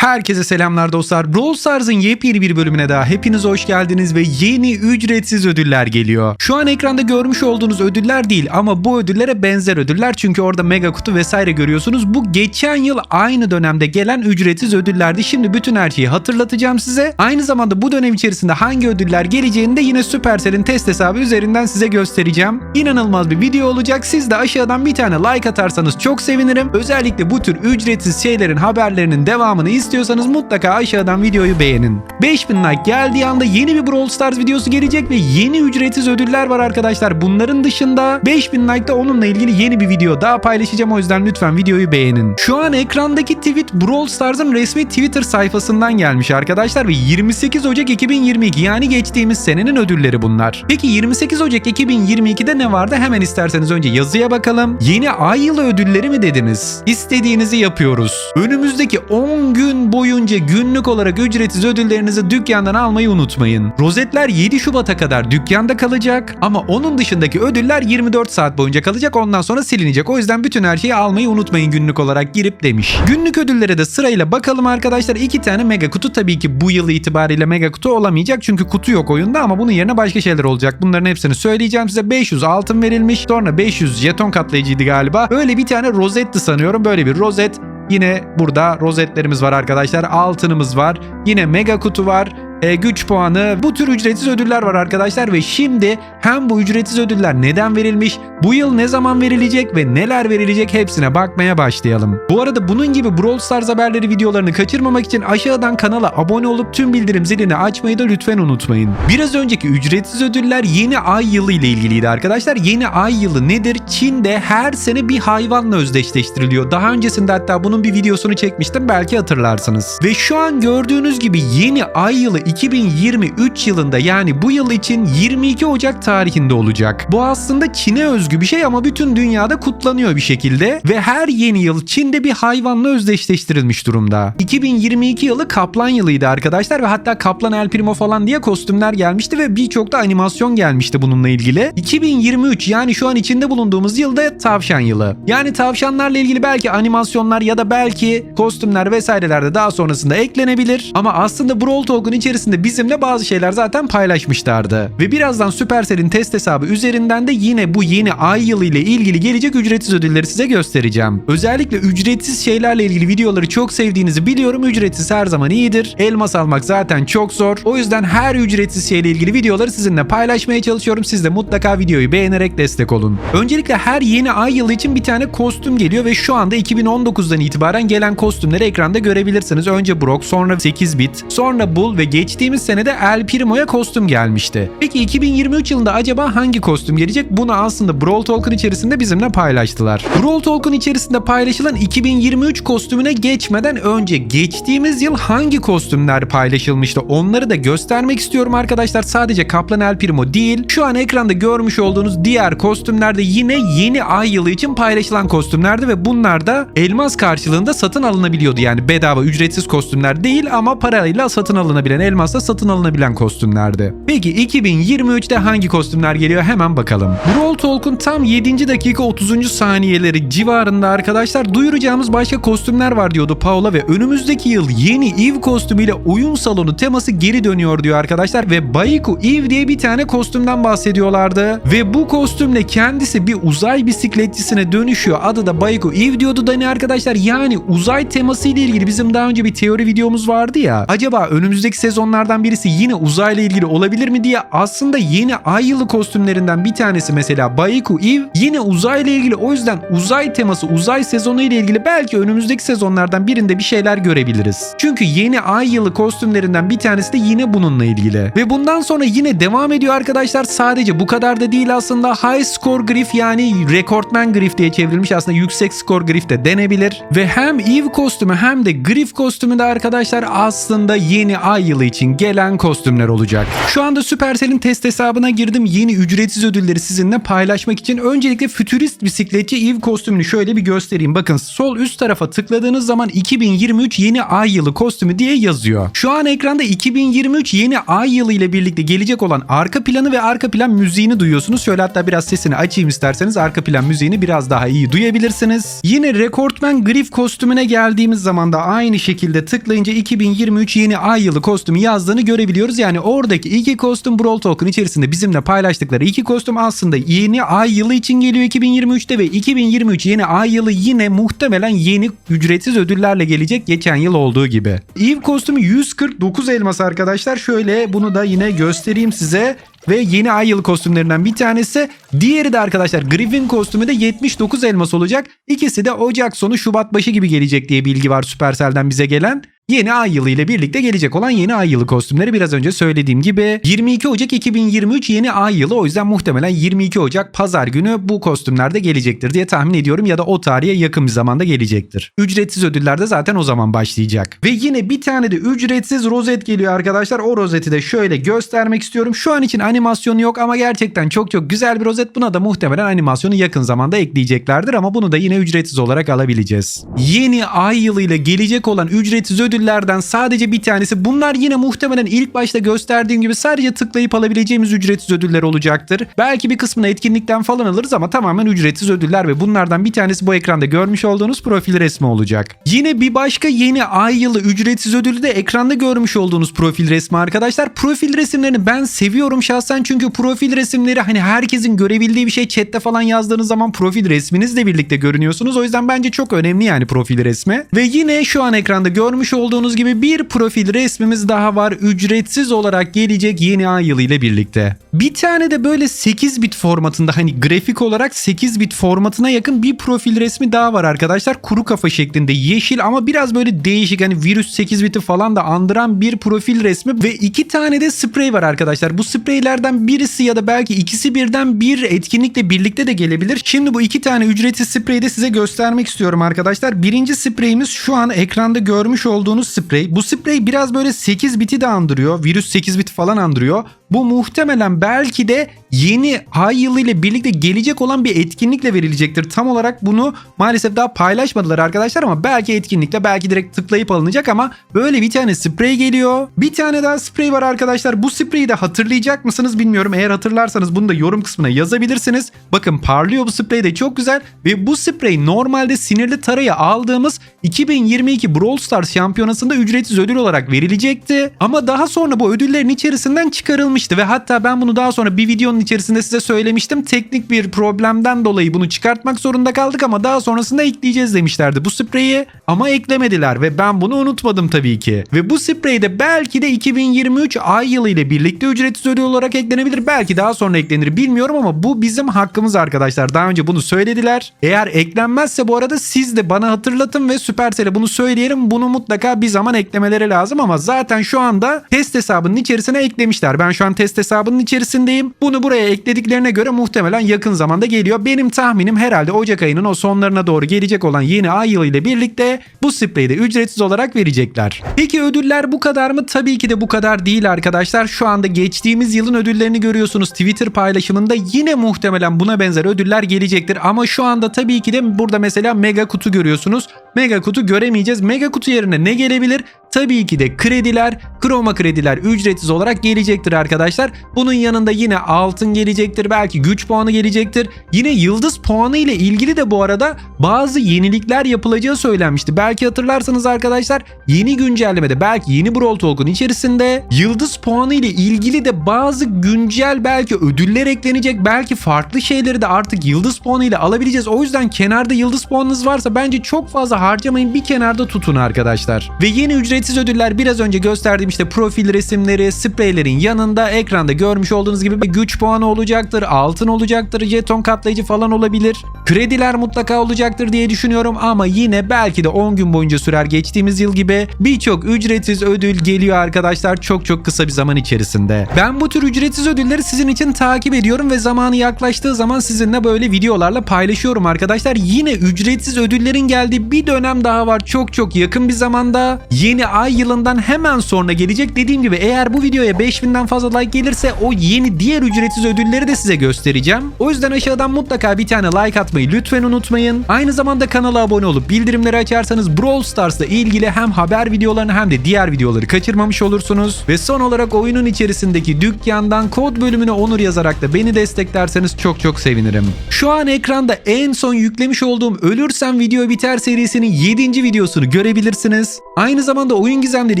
Herkese selamlar dostlar. Brawl Stars'ın yepyeni bir bölümüne daha hepiniz hoş geldiniz ve yeni ücretsiz ödüller geliyor. Şu an ekranda görmüş olduğunuz ödüller değil ama bu ödüllere benzer ödüller çünkü orada mega kutu vesaire görüyorsunuz. Bu geçen yıl aynı dönemde gelen ücretsiz ödüllerdi. Şimdi bütün her şeyi hatırlatacağım size. Aynı zamanda bu dönem içerisinde hangi ödüller geleceğini de yine Supercell'in test hesabı üzerinden size göstereceğim. İnanılmaz bir video olacak. Siz de aşağıdan bir tane like atarsanız çok sevinirim. Özellikle bu tür ücretsiz şeylerin haberlerinin devamını istiyorsanız mutlaka aşağıdan videoyu beğenin. 5000 like geldiği anda yeni bir Brawl Stars videosu gelecek ve yeni ücretsiz ödüller var arkadaşlar. Bunların dışında 5000 like'da onunla ilgili yeni bir video daha paylaşacağım o yüzden lütfen videoyu beğenin. Şu an ekrandaki tweet Brawl Stars'ın resmi Twitter sayfasından gelmiş arkadaşlar ve 28 Ocak 2022 yani geçtiğimiz senenin ödülleri bunlar. Peki 28 Ocak 2022'de ne vardı? Hemen isterseniz önce yazıya bakalım. Yeni ay yılı ödülleri mi dediniz? İstediğinizi yapıyoruz. Önümüzdeki 10 gün boyunca günlük olarak ücretsiz ödüllerinizi dükkandan almayı unutmayın. Rozetler 7 Şubat'a kadar dükkanda kalacak ama onun dışındaki ödüller 24 saat boyunca kalacak ondan sonra silinecek. O yüzden bütün her şeyi almayı unutmayın günlük olarak girip demiş. Günlük ödüllere de sırayla bakalım arkadaşlar. iki tane mega kutu tabii ki bu yıl itibariyle mega kutu olamayacak çünkü kutu yok oyunda ama bunun yerine başka şeyler olacak. Bunların hepsini söyleyeceğim size. 500 altın verilmiş. Sonra 500 jeton katlayıcıydı galiba. Öyle bir tane rozetti sanıyorum. Böyle bir rozet. Yine burada rozetlerimiz var arkadaşlar. Altınımız var. Yine mega kutu var. E, güç puanı bu tür ücretsiz ödüller var arkadaşlar ve şimdi hem bu ücretsiz ödüller neden verilmiş, bu yıl ne zaman verilecek ve neler verilecek hepsine bakmaya başlayalım. Bu arada bunun gibi Brawl Stars haberleri videolarını kaçırmamak için aşağıdan kanala abone olup tüm bildirim zilini açmayı da lütfen unutmayın. Biraz önceki ücretsiz ödüller yeni ay yılı ile ilgiliydi arkadaşlar. Yeni ay yılı nedir? Çin'de her sene bir hayvanla özdeşleştiriliyor. Daha öncesinde hatta bunun bir videosunu çekmiştim belki hatırlarsınız. Ve şu an gördüğünüz gibi yeni ay yılı 2023 yılında yani bu yıl için 22 Ocak tarihinde olacak. Bu aslında Çin'e özgü bir şey ama bütün dünyada kutlanıyor bir şekilde ve her yeni yıl Çin'de bir hayvanla özdeşleştirilmiş durumda. 2022 yılı Kaplan yılıydı arkadaşlar ve hatta Kaplan El Primo falan diye kostümler gelmişti ve birçok da animasyon gelmişti bununla ilgili. 2023 yani şu an içinde bulunduğumuz yılda tavşan yılı. Yani tavşanlarla ilgili belki animasyonlar ya da belki kostümler vesaireler de daha sonrasında eklenebilir. Ama aslında Brawl Talk'un içerisinde bizimle bazı şeyler zaten paylaşmışlardı. Ve birazdan Supercell'in test hesabı üzerinden de yine bu yeni ay yılı ile ilgili gelecek ücretsiz ödülleri size göstereceğim. Özellikle ücretsiz şeylerle ilgili videoları çok sevdiğinizi biliyorum. Ücretsiz her zaman iyidir. Elmas almak zaten çok zor. O yüzden her ücretsiz şeyle ilgili videoları sizinle paylaşmaya çalışıyorum. Siz de mutlaka videoyu beğenerek destek olun. Öncelikle her yeni ay yılı için bir tane kostüm geliyor ve şu anda 2019'dan itibaren gelen kostümleri ekranda görebilirsiniz. Önce Brock, sonra 8 bit, sonra Bull ve geçtiğimiz senede El Primo'ya kostüm gelmişti. Peki 2023 yılında acaba hangi kostüm gelecek? Bunu aslında Brawl Talk'un içerisinde bizimle paylaştılar. Brawl Talk'un içerisinde paylaşılan 2023 kostümüne geçmeden önce geçtiğimiz yıl hangi kostümler paylaşılmıştı? Onları da göstermek istiyorum arkadaşlar. Sadece Kaplan El Primo değil. Şu an ekranda görmüş olduğunuz diğer kostümler de yine yeni ay yılı için paylaşılan kostümlerdi ve bunlar da elmas karşılığında satın alınabiliyordu. Yani bedava ücretsiz kostümler değil ama parayla satın alınabilen elmasla satın alınabilen kostümlerdi. Peki 2023'te hangi kostümler geliyor hemen bakalım. Brawl Talk'un tam 7. dakika 30. saniyeleri civarında arkadaşlar duyuracağımız başka kostümler var diyordu Paula ve önümüzdeki yıl yeni Eve kostümüyle oyun salonu teması geri dönüyor diyor arkadaşlar ve Baiku Eve diye bir tane kostümden bahsediyorlardı ve bu kostümle kendisi bir uzay bisikletçisine dönüşüyor. Adı da Baiku Eve diyordu Dani arkadaşlar. Yani uzay teması ile ilgili bizim daha önce bir teori videomuz vardı ya. Acaba önümüzdeki sezonlardan birisi yine uzayla ilgili olabilir mi diye aslında yeni ay yılı kostümlerinden bir tanesi mesela Baiku Eve yine uzayla ilgili o yüzden uzay teması uzay sezonu ile ilgili belki önümüzdeki sezonlardan birinde bir şeyler görebiliriz. Çünkü yeni ay yılı kostümlerinden bir tanesi de yine bununla ilgili. Ve bundan sonra yine devam ediyor arkadaşlar. Sadece bu kadar da değil aslında High Score Griff yani Rekortman Griff diye çevrilmiş aslında yüksek skor Griff de denebilir. Ve hem Eve kostümü hem de Griff kostümü de arkadaşlar aslında yeni ay yılı için gelen kostümler olacak. Şu anda Supercell'in test hesabına girdim. Yeni ücretsiz ödülleri sizinle paylaşmak için öncelikle fütürist bisikletçi Eve kostümünü şöyle bir göstereyim. Bakın sol üst tarafa tıkladığınız zaman 2023 yeni ay yılı kostümü diye yazıyor. Şu an ekranda 2023 yeni ay yılı ile birlikte gelecek olan arka planı ve arka plan müziğini duyuyorsunuz. Şöyle hatta biraz sesini açayım isterseniz arka plan müziğini biraz daha iyi duyabilirsiniz. Yine Rekortman Griff kostümüne geldiğimiz zaman da aynı şekilde tıklayınca 2023 yeni ay yılı kostümü yazdığını görebiliyoruz. Yani oradaki iki kostüm Brawl Talk'un içerisinde bizimle paylaştıkları iki kostüm aslında yeni ay yılı için geliyor 2023'te ve 2023 yeni ay yılı yine muhtemelen yeni ücretsiz ödüllerle gelecek geçen yıl olduğu gibi. Eve kostümü 149 elmas arkadaşlar. Şöyle bunu da yine göstereyim size. Ve yeni ay yılı kostümlerinden bir tanesi. Diğeri de arkadaşlar Griffin kostümü de 79 elmas olacak. İkisi de Ocak sonu Şubat başı gibi gelecek diye bilgi var Supercell'den bize gelen. Yeni ay yılı ile birlikte gelecek olan yeni ay yılı kostümleri biraz önce söylediğim gibi 22 Ocak 2023 yeni ay yılı o yüzden muhtemelen 22 Ocak pazar günü bu kostümler de gelecektir diye tahmin ediyorum ya da o tarihe yakın bir zamanda gelecektir. Ücretsiz ödüller de zaten o zaman başlayacak. Ve yine bir tane de ücretsiz rozet geliyor arkadaşlar. O rozeti de şöyle göstermek istiyorum. Şu an için animasyonu yok ama gerçekten çok çok güzel bir rozet. Buna da muhtemelen animasyonu yakın zamanda ekleyeceklerdir ama bunu da yine ücretsiz olarak alabileceğiz. Yeni ay yılı ile gelecek olan ücretsiz ödüllerden sadece bir tanesi. Bunlar yine muhtemelen ilk başta gösterdiğim gibi sadece tıklayıp alabileceğimiz ücretsiz ödüller olacaktır. Belki bir kısmını etkinlikten falan alırız ama tamamen ücretsiz ödüller ve bunlardan bir tanesi bu ekranda görmüş olduğunuz profil resmi olacak. Yine bir başka yeni ay yılı ücretsiz ödülü de ekranda görmüş olduğunuz profil resmi arkadaşlar. Profil resimlerini ben seviyorum şahsen çünkü profil resimleri hani herkesin görebildiği bir şey chatte falan yazdığınız zaman profil resminizle birlikte görünüyorsunuz. O yüzden bence çok önemli yani profil resmi. Ve yine şu an ekranda görmüş olduğunuz gibi bir profil resmimiz daha var. Ücretsiz olarak gelecek yeni ay yılı ile birlikte. Bir tane de böyle 8 bit formatında hani grafik olarak 8 bit formatına yakın bir profil resmi daha var arkadaşlar. Kuru kafa şeklinde yeşil ama biraz böyle değişik hani virüs 8 biti falan da andıran bir profil resmi ve iki tane de sprey var arkadaşlar. Bu spreylerden birisi ya da belki ikisi birden bir etkinlikle birlikte de gelebilir. Şimdi bu iki tane ücretsiz spreyi de size göstermek istiyorum arkadaşlar. Birinci spreyimiz şu an ekranda görmüş olduğunuz sprey. Bu sprey biraz böyle 8 biti de andırıyor. Virüs 8 bit falan andırıyor. Bu muhtemelen belki de yeni ay yılı ile birlikte gelecek olan bir etkinlikle verilecektir. Tam olarak bunu maalesef daha paylaşmadılar arkadaşlar ama belki etkinlikle belki direkt tıklayıp alınacak ama böyle bir tane sprey geliyor. Bir tane daha sprey var arkadaşlar. Bu spreyi de hatırlayacak mısınız bilmiyorum. Eğer hatırlarsanız bunu da yorum kısmına yazabilirsiniz. Bakın parlıyor bu sprey de çok güzel ve bu sprey normalde sinirli tarayı aldığımız 2022 Brawl Stars şampiyonasında ücretsiz ödül olarak verilecekti. Ama daha sonra bu ödüllerin içerisinden çıkarılmıştı ve hatta ben bunu daha sonra bir videonun içerisinde size söylemiştim. Teknik bir problemden dolayı bunu çıkartmak zorunda kaldık ama daha sonrasında ekleyeceğiz demişlerdi bu spreyi. Ama eklemediler ve ben bunu unutmadım tabii ki. Ve bu sprey de belki de 2023 ay yılı ile birlikte ücretsiz ödül olarak eklenebilir. Belki daha sonra eklenir bilmiyorum ama bu bizim hakkımız arkadaşlar. Daha önce bunu söylediler. Eğer eklenmezse bu arada siz de bana hatırlatın ve Supercell'e bunu söyleyelim. Bunu mutlaka bir zaman eklemeleri lazım ama zaten şu anda test hesabının içerisine eklemişler. Ben şu an test hesabının içerisindeyim. Bunu buraya eklediklerine göre muhtemelen yakın zamanda geliyor. Benim tahminim herhalde Ocak ayının o sonlarına doğru gelecek olan yeni ay yılı ile birlikte bu spreyi de ücretsiz olarak verecekler. Peki ödüller bu kadar mı? Tabii ki de bu kadar değil arkadaşlar. Şu anda geçtiğimiz yılın ödüllerini görüyorsunuz Twitter paylaşımında. Yine muhtemelen buna benzer ödüller gelecektir. Ama şu anda tabii ki de burada mesela mega kutu görüyorsunuz. Mega kutu göremeyeceğiz. Mega kutu yerine ne gelebilir? Tabii ki de krediler, kroma krediler ücretsiz olarak gelecektir arkadaşlar. Bunun yanında yine altın gelecektir, belki güç puanı gelecektir. Yine yıldız puanı ile ilgili de bu arada bazı yenilikler yapılacağı söylenmişti. Belki hatırlarsanız arkadaşlar yeni güncellemede belki yeni Brawl Talk'un içerisinde yıldız puanı ile ilgili de bazı güncel belki ödüller eklenecek. Belki farklı şeyleri de artık yıldız puanı ile alabileceğiz. O yüzden kenarda yıldız puanınız varsa bence çok fazla harcamayın. Bir kenarda tutun arkadaşlar. Ve yeni ücretsiz ödüller biraz önce gösterdiğim işte profil resimleri, spreylerin yanında ekranda görmüş olduğunuz gibi güç puanı olacaktır, altın olacaktır, jeton katlayıcı falan olabilir. Krediler mutlaka olacaktır diye düşünüyorum ama yine belki de 10 gün boyunca sürer geçtiğimiz yıl gibi birçok ücretsiz ödül geliyor arkadaşlar çok çok kısa bir zaman içerisinde. Ben bu tür ücretsiz ödülleri sizin için takip ediyorum ve zamanı yaklaştığı zaman sizinle böyle videolarla paylaşıyorum arkadaşlar. Yine ücretsiz ödüllerin geldiği bir dönem daha var çok çok yakın bir zamanda. Yeni ay yılından hemen sonra gelecek. Dediğim gibi eğer bu videoya 5000'den fazla like gelirse o yeni diğer ücretsiz ödülleri de size göstereceğim. O yüzden aşağıdan mutlaka bir tane like atmayı lütfen unutmayın. Aynı zamanda kanala abone olup bildirimleri açarsanız Brawl Stars'la ilgili hem haber videolarını hem de diğer videoları kaçırmamış olursunuz. Ve son olarak oyunun içerisindeki dükkandan kod bölümüne onur yazarak da beni desteklerseniz çok çok sevinirim. Şu an ekranda en son yüklemiş olduğum Ölürsem Video Biter serisinin 7. videosunu görebilirsiniz. Aynı zamanda Oyun Gizemleri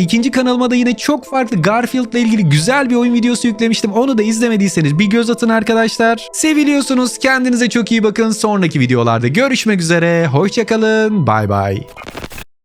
ikinci kanalıma da yine çok farklı Garfield'la ilgili güzel bir oyun videosu yüklemiştim. Onu da izlemediyseniz bir göz atın arkadaşlar. Seviliyorsunuz. Kendinize çok iyi bakın. Sonraki videolarda görüşmek üzere. Hoşçakalın. Bay bay.